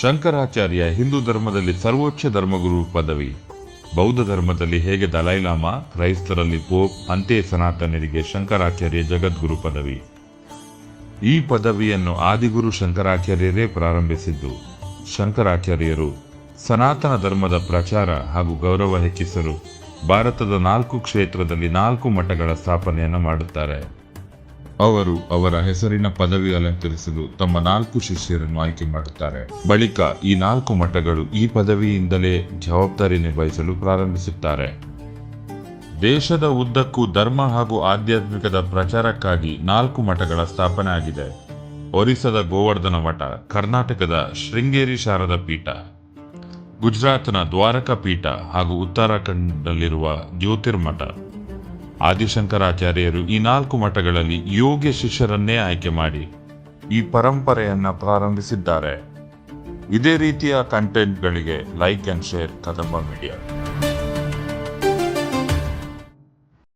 ಶಂಕರಾಚಾರ್ಯ ಹಿಂದೂ ಧರ್ಮದಲ್ಲಿ ಸರ್ವೋಚ್ಚ ಧರ್ಮಗುರು ಪದವಿ. ಬೌದ್ಧ ಧರ್ಮದಲ್ಲಿ ಹೇಗೆ ದಲೈಲಾಮಾ, ಕ್ರೈಸ್ತರಲ್ಲಿ ಪೋಪ್ ಅಂತೆಯೇ ಸನಾತನರಿಗೆ ಶಂಕರಾಚಾರ್ಯ ಜಗದ್ಗುರು ಪದವಿ. ಈ ಪದವಿಯನ್ನು ಆದಿಗುರು ಶಂಕರಾಚಾರ್ಯರೇ ಪ್ರಾರಂಭಿಸಿದ್ದು. ಶಂಕರಾಚಾರ್ಯರು ಸನಾತನ ಧರ್ಮದ ಪ್ರಚಾರ ಹಾಗೂ ಗೌರವ ಹೆಚ್ಚಿಸಲು ಭಾರತದ ನಾಲ್ಕು ಕ್ಷೇತ್ರದಲ್ಲಿ ನಾಲ್ಕು ಮಠಗಳ ಸ್ಥಾಪನೆಯನ್ನು ಮಾಡುತ್ತಾರೆ. ಅವರು ಅವರ ಹೆಸರಿನ ಪದವಿ ಅಲಂಕರಿಸಲು ತಮ್ಮ ನಾಲ್ಕು ಶಿಷ್ಯರನ್ನು ಆಯ್ಕೆ ಮಾಡುತ್ತಾರೆ. ಬಳಿಕ ಈ ನಾಲ್ಕು ಮಠಗಳು ಈ ಪದವಿಯಿಂದಲೇ ಜವಾಬ್ದಾರಿ ನಿರ್ವಹಿಸಲು ಪ್ರಾರಂಭಿಸುತ್ತಾರೆ. ದೇಶದ ಉದ್ದಕ್ಕೂ ಧರ್ಮ ಹಾಗೂ ಆಧ್ಯಾತ್ಮಿಕದ ಪ್ರಚಾರಕ್ಕಾಗಿ ನಾಲ್ಕು ಮಠಗಳ ಸ್ಥಾಪನೆ ಆಗಿದೆ. ಒರಿಸ್ಸಾದ ಗೋವರ್ಧನ ಮಠ, ಕರ್ನಾಟಕದ ಶೃಂಗೇರಿ ಶಾರದ ಪೀಠ, ಗುಜರಾತ್ನ ದ್ವಾರಕಾ ಪೀಠ ಹಾಗೂ ಉತ್ತರಾಖಂಡ್ನಲ್ಲಿರುವ ಜ್ಯೋತಿರ್ಮಠ. ಆದಿಶಂಕರಾಚಾರ್ಯರು ಈ ನಾಲ್ಕು ಮಠಗಳಲ್ಲಿ ಯೋಗ್ಯ ಶಿಷ್ಯರನ್ನೇ ಆಯ್ಕೆ ಮಾಡಿ ಈ ಪರಂಪರೆಯನ್ನ ಪ್ರಾರಂಭಿಸಿದ್ದಾರೆ. ಇದೇ ರೀತಿಯ ಕಂಟೆಂಟ್ಗಳಿಗೆ like and share Kadamba media